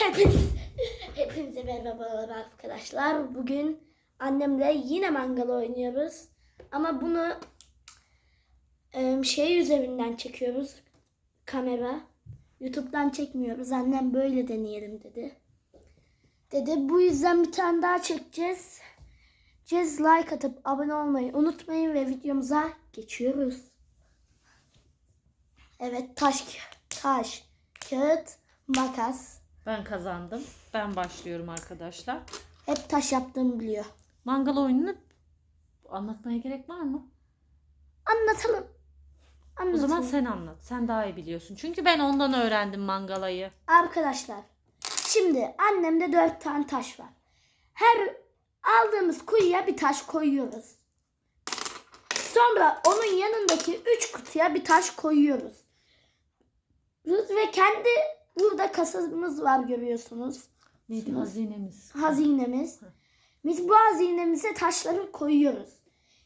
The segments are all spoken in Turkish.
Hepiniz, hepinize merhabalar arkadaşlar. Bugün annemle yine mangal oynuyoruz. Ama bunu şey üzerinden çekiyoruz. Kamera. YouTube'dan çekmiyoruz. Annem böyle deneyelim dedi. Dedi bu yüzden bir tane daha çekeceğiz. Cez like atıp abone olmayı unutmayın ve videomuza geçiyoruz. Evet taş taş kağıt makas. Ben kazandım. Ben başlıyorum arkadaşlar. Hep taş yaptığımı biliyor. Mangal oyununu anlatmaya gerek var mı? Anlatalım. O Anlatalım. zaman sen anlat. Sen daha iyi biliyorsun. Çünkü ben ondan öğrendim mangalayı. Arkadaşlar şimdi annemde dört tane taş var. Her aldığımız kuyuya bir taş koyuyoruz. Sonra onun yanındaki üç kutuya bir taş koyuyoruz. Ve kendi burada kasamız var görüyorsunuz. Neydi hazinemiz? Hazinemiz. Biz bu hazinemize taşları koyuyoruz.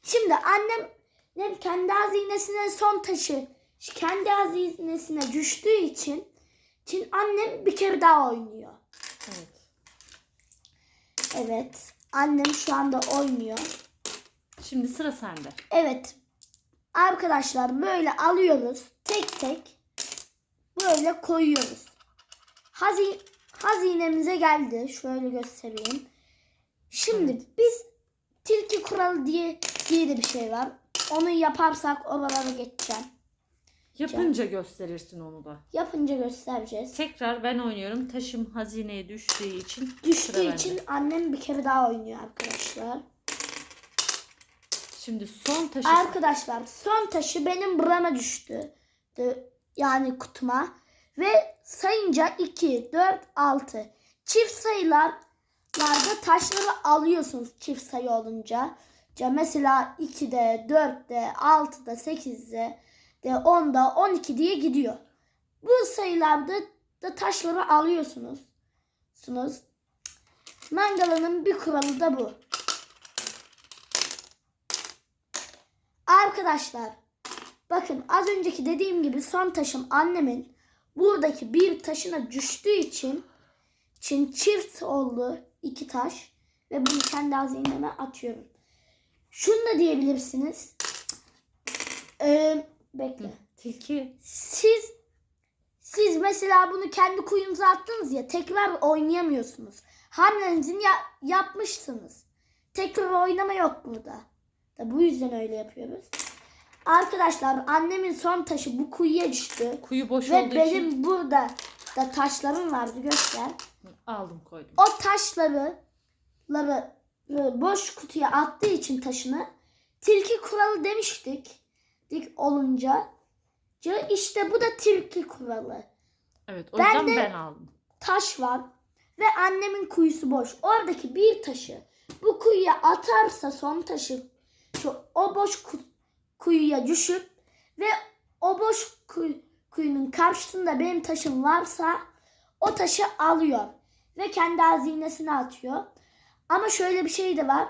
Şimdi annem nem kendi hazinesine son taşı kendi hazinesine düştüğü için için annem bir kere daha oynuyor. Evet. Evet. Annem şu anda oynuyor. Şimdi sıra sende. Evet. Arkadaşlar böyle alıyoruz. Tek tek böyle koyuyoruz. Hazin hazinemize geldi. Şöyle göstereyim. Şimdi biz tilki kuralı diye diye de bir şey var. Onu yaparsak oralara geçeceğim. Yapınca gösterirsin onu da. Yapınca göstereceğiz. Tekrar ben oynuyorum. Taşım hazineye düştüğü için. sıra Düştüğü bende. için annem bir kere daha oynuyor arkadaşlar. Şimdi son taşı Arkadaşlar son taşı benim burama düştü. Yani kutuma. Ve sayınca 2, 4, 6. Çift sayılarda taşları alıyorsunuz çift sayı olunca. Mesela 2'de, 4'de, 6'da, 8'de, de 10'da, 12 diye gidiyor. Bu sayılarda da taşları alıyorsunuz. Sunuz. Mangalanın bir kuralı da bu. Arkadaşlar bakın az önceki dediğim gibi son taşım annemin buradaki bir taşına düştüğü için için çift oldu iki taş ve bunu kendi hazineme atıyorum. Şunu da diyebilirsiniz. Ee, bekle. tilki. Siz siz mesela bunu kendi kuyunuza attınız ya tekrar oynayamıyorsunuz. Hamlenizin ya, yapmışsınız. Tekrar oynama yok burada. Da bu yüzden öyle yapıyoruz. Arkadaşlar annemin son taşı bu kuyuya düştü. Kuyu boş Ve olduğu benim için burada da taşlarım vardı göster. aldım koydum. O taşları ları boş kutuya attığı için taşını tilki kuralı demiştik. Dik olunca ca- işte bu da tilki kuralı. Evet o Ben yüzden de- ben aldım. Taş var ve annemin kuyusu boş. Oradaki bir taşı bu kuyuya atarsa son taşı şu o boş ku- kuyuya düşüp ve o boş kuy- kuyunun karşısında benim taşım varsa o taşı alıyor ve kendi hazinesine atıyor. Ama şöyle bir şey de var.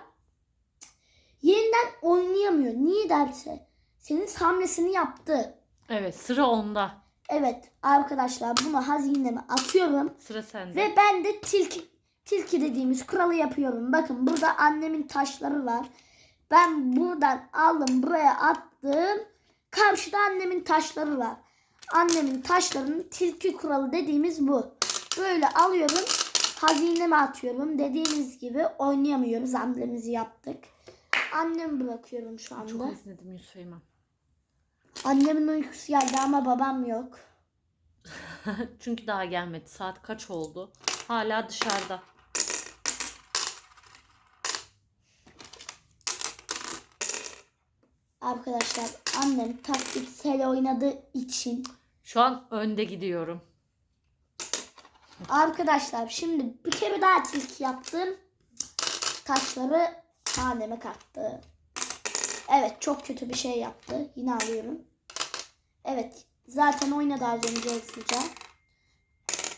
Yeniden oynayamıyor. Niye derse senin hamlesini yaptı. Evet sıra onda. Evet arkadaşlar bunu hazineme atıyorum. Sıra sende. Ve ben de tilki tilki dediğimiz kuralı yapıyorum. Bakın burada annemin taşları var. Ben buradan aldım buraya attım. Karşıda annemin taşları var. Annemin taşlarının tilki kuralı dediğimiz bu. Böyle alıyorum. Hazineme atıyorum. Dediğiniz gibi oynayamıyoruz. Hamlemizi yaptık. Annemi bırakıyorum şu anda. Çok esnedim Yusuf Eymen. Annemin uykusu geldi ama babam yok. Çünkü daha gelmedi. Saat kaç oldu? Hala dışarıda. Arkadaşlar annem taktiksel oynadığı için Şu an önde gidiyorum. Arkadaşlar şimdi bir kere daha tilki yaptım. Taşları haneme kattı. Evet çok kötü bir şey yaptı. Yine alıyorum. Evet zaten oynadı az önce hızlıca.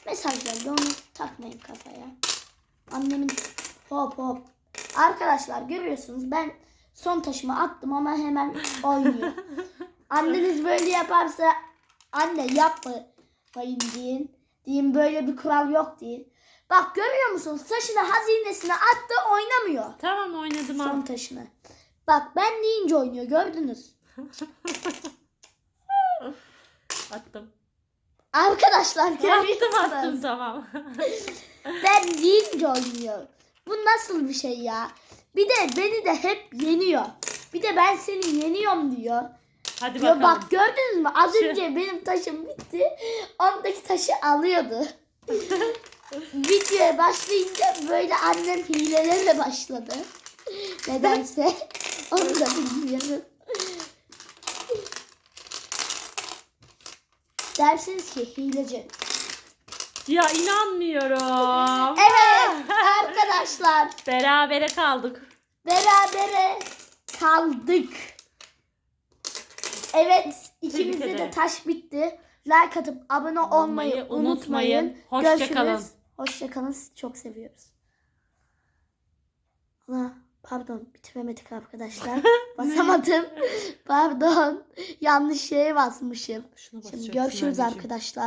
Mesaj geldi onu takmayın kafaya. Annemin hop hop. Arkadaşlar görüyorsunuz ben son taşımı attım ama hemen oynuyor. Anneniz böyle yaparsa anne yapmayın deyin. diyeyim böyle bir kural yok diyeyim. Bak görüyor musun? Taşını hazinesine attı oynamıyor. Tamam oynadım Son al. taşını. Bak ben deyince oynuyor gördünüz. Attım. Arkadaşlar Attım görüyorsunuz. attım tamam. Ben deyince oynuyor. Bu nasıl bir şey ya? Bir de beni de hep yeniyor. Bir de ben seni yeniyorum diyor. Hadi Ya bakalım. bak gördünüz mü? Az Şu- önce benim taşım bitti. Ondaki taşı alıyordu. Videoya başlayınca böyle annem hilelerle başladı. Nedense. Onu da bilmiyorum. Dersiniz ki hileci. Ya inanmıyorum. Evet arkadaşlar Berabere kaldık. berabere kaldık. Evet ikimizde de ederim. taş bitti. Like atıp abone olmayı Olmayı unutmayın. unutmayın. Hoşça Görüşürüz. kalın. Hoşça kalın. Sizi Çok seviyoruz. Ana pardon bitiremedik arkadaşlar. Basamadım. pardon. Yanlış şeye basmışım. Şuna Şimdi görüşürüz anneciğim. arkadaşlar.